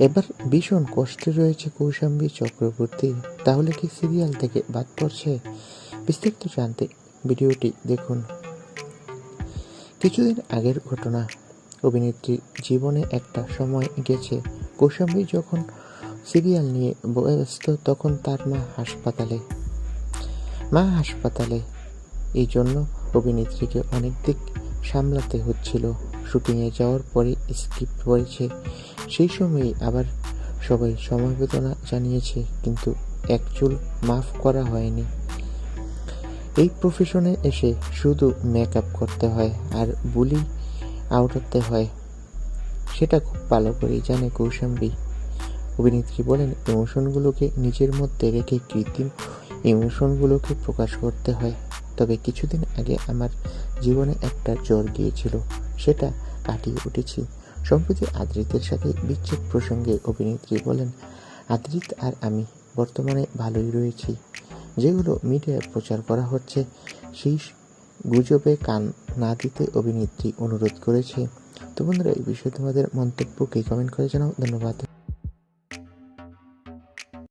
এবার ভীষণ কষ্টে রয়েছে কৌশাম্বী চক্রবর্তী। তাহলে কি সিরিয়াল থেকে বাদ পড়ছে? বিস্তারিত জানতে ভিডিওটি দেখুন। কিছুদিন আগের ঘটনা। অভিনেত্রীর জীবনে একটা সময় গেছে। কৌশাম্বী যখন সিরিয়াল নিয়ে ব্যস্ত, তখন তার মা হাসপাতালে। মা হাসপাতালে। এই জন্য অভিনেত্রীকে অনেক দিক সামলাতে হচ্ছিল। শুটিংয়ে যাওয়ার পরে স্ক্রিপ্ট পড়েছে। সেই সময়ে আবার সবাই সমবেদনা জানিয়েছে, কিন্তু এক চুল মাফ করা হয়নি। এই প্রফেশনে এসে শুধু মেকআপ করতে হয় আর বুলি আউটাতে হয়। সেটা খুব ভালো করেই জানে কৌশাম্বী। অভিনেত্রী বলেন ইমোশনগুলোকে নিজের মধ্যে রেখে কৃত্রিম ইমোশনগুলোকে প্রকাশ করতে হয়। তবে কিছুদিন আগে আমার জীবনে একটা জ্বর গিয়েছিল, সেটা কাটিয়ে উঠেছি। সম্প্রতি আদ্রিতের সাথে বিচ্ছেদ প্রসঙ্গে অভিনেত্রী বলেন, আদ্রিত আর আমি বর্তমানে ভালোই রয়েছি। যেগুলো মিডিয়ায় প্রচার করা হচ্ছে, সেই গুজবে কান না দিতে অভিনেত্রী অনুরোধ করেছে। তো বন্ধুরা, এই বিষয়ে তোমাদের মন্তব্যকে কমেন্ট করে জানাও। ধন্যবাদ।